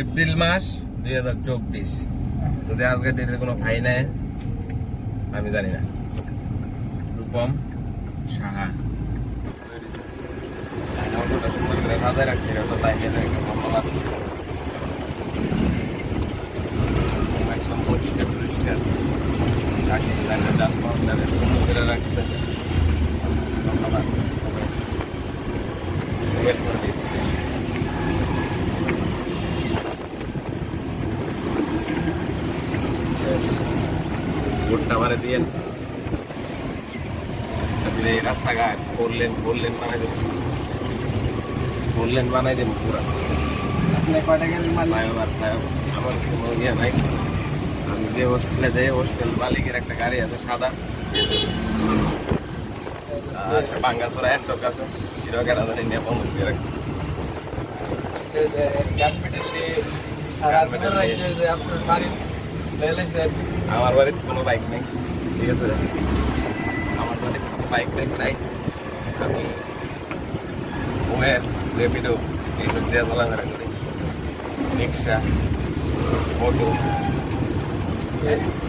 April মাস দুই হাজার চব্বিশ। যদি আজকে ডেটের কোনো ফাই নেয় আমি জানি না। রূপম সাহা। সুন্দর ধন্যবাদ একদম পরিষ্কার পরিষ্কার রাখছে লাইনের যানবাহন তাদের সুন্দর করে রাখছে ধন্যবাদ Wait for this. ভোটটা মারে দিয়ে তারপরে রাস্তাঘাট ফোর লেন ফোর লেন বানাই দেবো ফোর লেন বানাই দেবো পুরা ফ্লাইওভার ফ্লাইওভার আমার। কোনো ইয়ে নাই। আমি যে হোস্টেলে যাই হোস্টেল মালিকের একটা গাড়ি আছে সাদা। আর বাঙ্গাসোরা একটক আছে। হিরো গাড়ি আছে নিয়ে বন্ধ করে রাখছি। আমার বাড়িতে কোনো বাইক নেই ঠিক আছে? আমার বাড়িতে কোনো বাইক নেই নাই। আমি উমের রেপিডো এইসব দিয়ে চলাফেরা করি রিক্সা অটো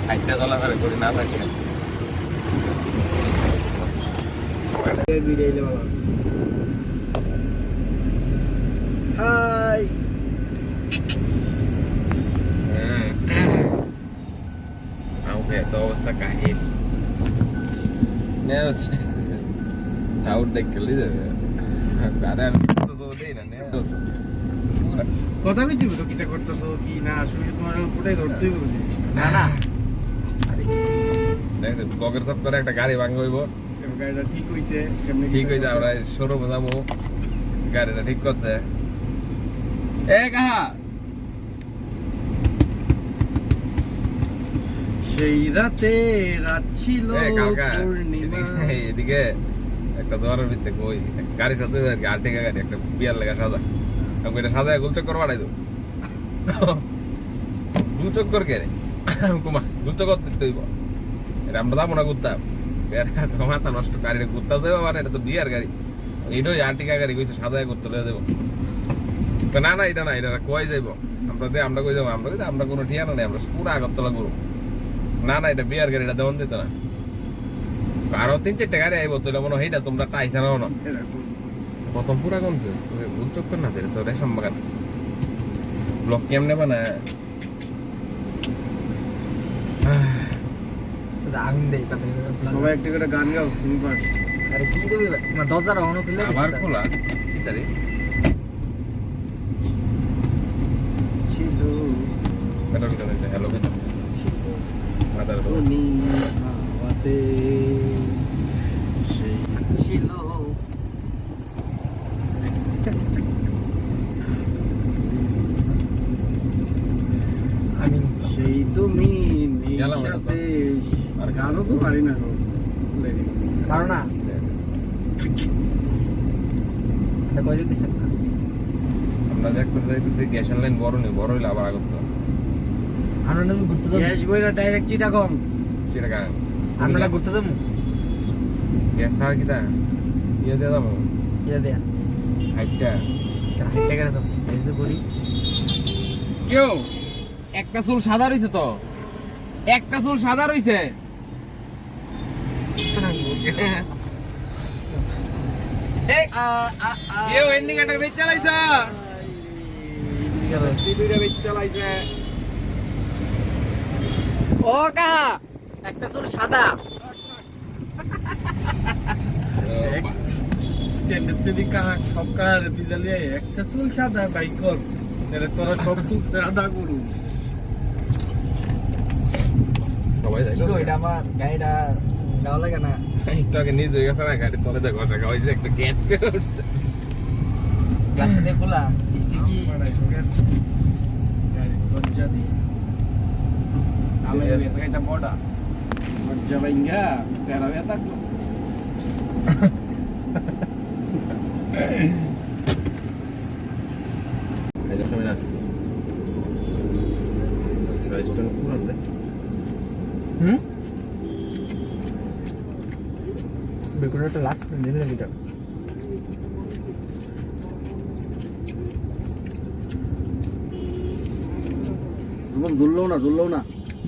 হাইটটা চলাফেরা করি না থাকলে হাই আমাকে এত অবস্থা কাহিল নেওস আউট দেখে যাবে আরে আমি তো জোরেই না নেওস কথা কইছি তো কিটা করতেছো কি না আসলে তোমার উপরেই ধরতেই বলি না না দেখ বগের সব করে একটা গাড়ি ভাঙ হইব গাড়িটা ঠিক হইছে ঠিক হইছে আমরা শোরুমে যাব গাড়িটা ঠিক করতে এ কাহা সেই রাতে রাত ছিল পূর্ণিমা এদিকে একটা দোকানের ভিতরে কই গাড়ির সাথে আর্টিকা গাড়ি, একটা বিয়ার লেগা সাজা। আমি এটা সাজায় গুলচক করে বাড়াই দেবো। গুলচক কর কে কুমা গুলচক করতে তৈব এটা আমরা যাব না ঘুরতাম মাথা নষ্ট, গাড়িটা ঘুরতে যাব মানে এটা তো বিয়ার গাড়ি। এইটাই আর্টিকা গাড়ি কইছে, সাজায় করতে লয়ে তো না না, এটা না, এটা কই যাইব? আমরা যে, আমরা কই যাব? আমরা কই আমরা কোনো ঠিয়ানা নেই, আমরা পুরো আগরতলা করব না না, এটা বিয়ার গাড়ি, এটা দেওয়ান যেত না। আরও তিন চারটে গাড়ি আইব তো মনে হয় তোমরা টাইসা নাও না। প্রথম পুরা কোন ভুল চক্কর না তো রেশম বাগান। ব্লক কেমনে বানায়? আগুন সবাই একটা করে গান গাও তুমি আরে কি দেবে দরজা রাউন্ড খুলে আবার খোলা? কি তারি? ছিল। হ্যালো সেই ছিল। আমি সেই তুমি গেলাম এটা তো। সাথে আর গানও তো পারি না গো পারো আমরা দেখতে চাইতেছি গ্যাসের লাইন বড় নেই বড় হইলে আবার আগত। আমরা ঘুরতে যাব। গ্যাস বইরা ডাইরেক্ট চিটাগং চিটাগাং আমরা ঘুরতে যাব? গ্যাস ছাড়া কি তা ইয়ে দিয়ে যাব কি দেয়া হাইটটা হাইটটা করে তো এই যে বলি কেউ একটা চুল সাদা রইছে তো একটা চুল সাদা রইছে কেউ ইন্ডিকেটর বেচ চালাইছ চালাইছে ও কাহা একটা চুল সাদা স্ট্যান্ডার্ড যদি কাহা সব কাহারে তুই একটা চুল সাদা বাইক তাহলে তোরা সব চুল সাদা করু সবাই যাই এটা আমার গাড়িটা গাও লাগে না। একটু নিজ হয়ে গেছে না গাড়ির তলে দেখো টাকা হয়েছে একটা ক্যাট করে উঠছে গ্লাসটা দিয়ে খোলা। এসি কি? লজ্জা দি আমি এটা বড়া লজ্জা বাইঙ্গা তেরা হুম বেগুনটা লাখ দিলে লিটার রূপম ঝুললেও না ঝুললেও না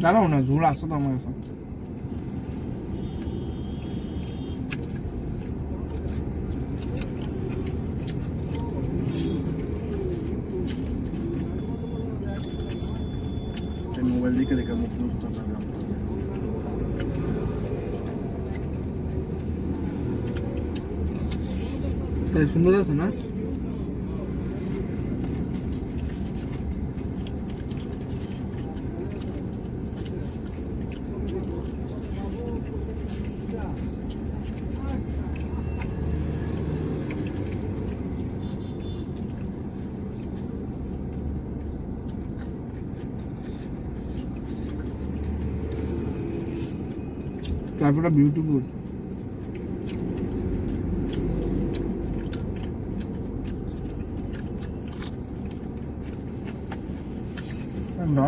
জানো না ঝুল আসছে তো আমার কাছে মোবাইল দেখে দেখে মুখ বুঝতে পারলাম তাই সুন্দর আছে না? তারপরে বিউটিফুল না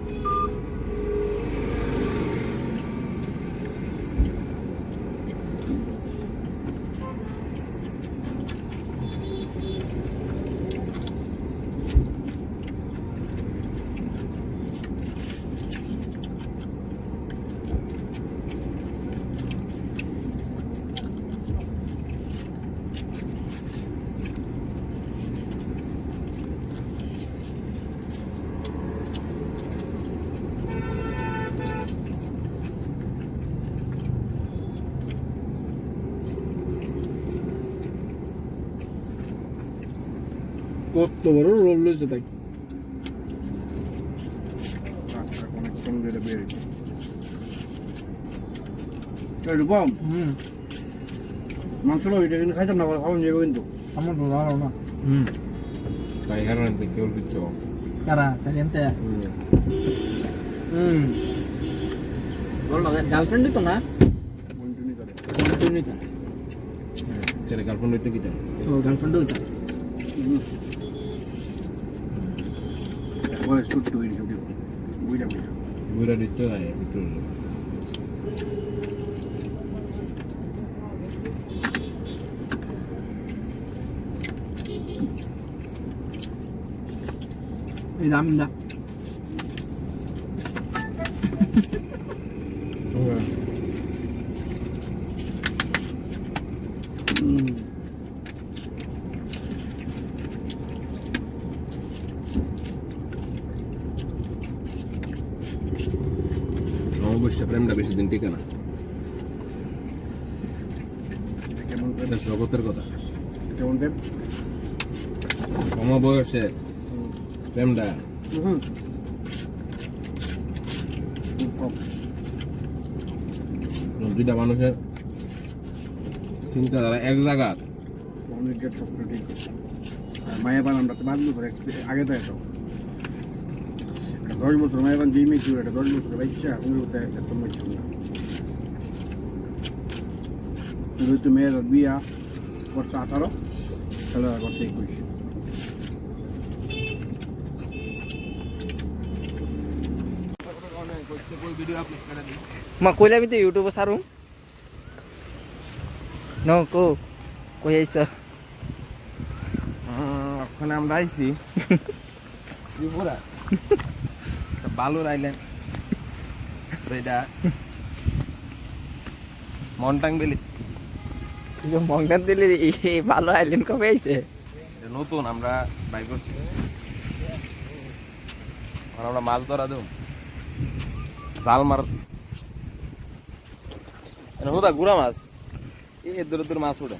কত বড় রোল লইছে তাই। আচ্ছা রূপম হুম। মাংসটা ওইটা কিন্তু খাইতাম না খাওয়ান যাবে কিন্তু। আমার তো ভালো না। হুম। তাই কারণে তো কেউ দিচ্ছ কারা? কালিয়ান্তে হুম। হুম। বল না গার্লফ্রেন্ডই তো না? করে। ছেলে গার্লফ্রেন্ড হইতে কি জানো ও গার্লফ্রেন্ডই তো বয়স ছোট্ট হয়ে ছুটি বুঝলাম বুঝলাম বুড়া দিতে যায় ভিতরে এই দাম দা অবশ্যই প্রেমটা বেশি দিন টিকে না। জগতের কথা। কেমন সমবয়সে প্রেমটা। দুইটা মানুষের চিন্তাধারা এক জায়গার। মায়া পান তো বাদ আগে তো দশ বছর মায়া পান যেই মেয়ে এটা দশ বছর বাচ্চা ওটা এত মেয়ে ছিল না যেহেতু মেয়ের বিয়া করছে আঠারো ছেলেরা করছে একুশ। মা কইলে আমি তো ইউটিউবে সারুম। ন কো কই আইছ? ওখানে আমরা আইছি। ত্রিপুরা। বালুর আইল্যান্ড এটা মন্টাং বেলি মংদান দিলি এই ভালো আইলেন কবে আইছে? এটা নতুন আমরা বাই করছি। আর আমরা মাছ ধরা দেব। জাল মার হুদা গুড়া মাছ। এই দূর দূর মাছ উঠে।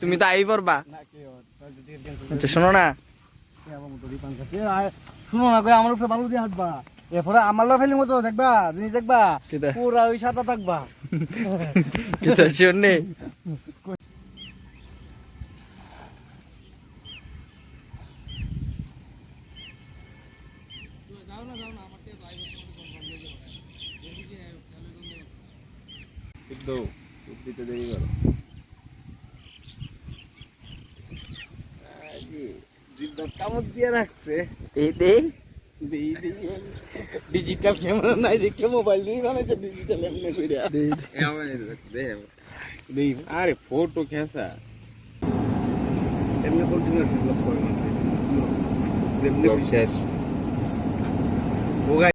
তুমি? তো আই আচ্ছা শোনো না। শুনো না কই আমার উপরে বালু দিয়ে হাঁটবা। এরপরে আমার লো ফেলিং মতো দেখবা জিনিস দেখবা কিতা? পুরা ওই সাদা থাকবা। কি শুননি কিন্তু দিতে দেরি করো জিদ্দার কামড় দিয়ে রাখছে। ডিজিটাল ক্যামেরা নাই দেখে মোবাইল দিয়ে বানাইছে ডিজিটাল এমনি কইরা। দেই আরে ফটো খেঁচা। এমনি কন্টিনিউয়াস ব্লগ করে শেষ।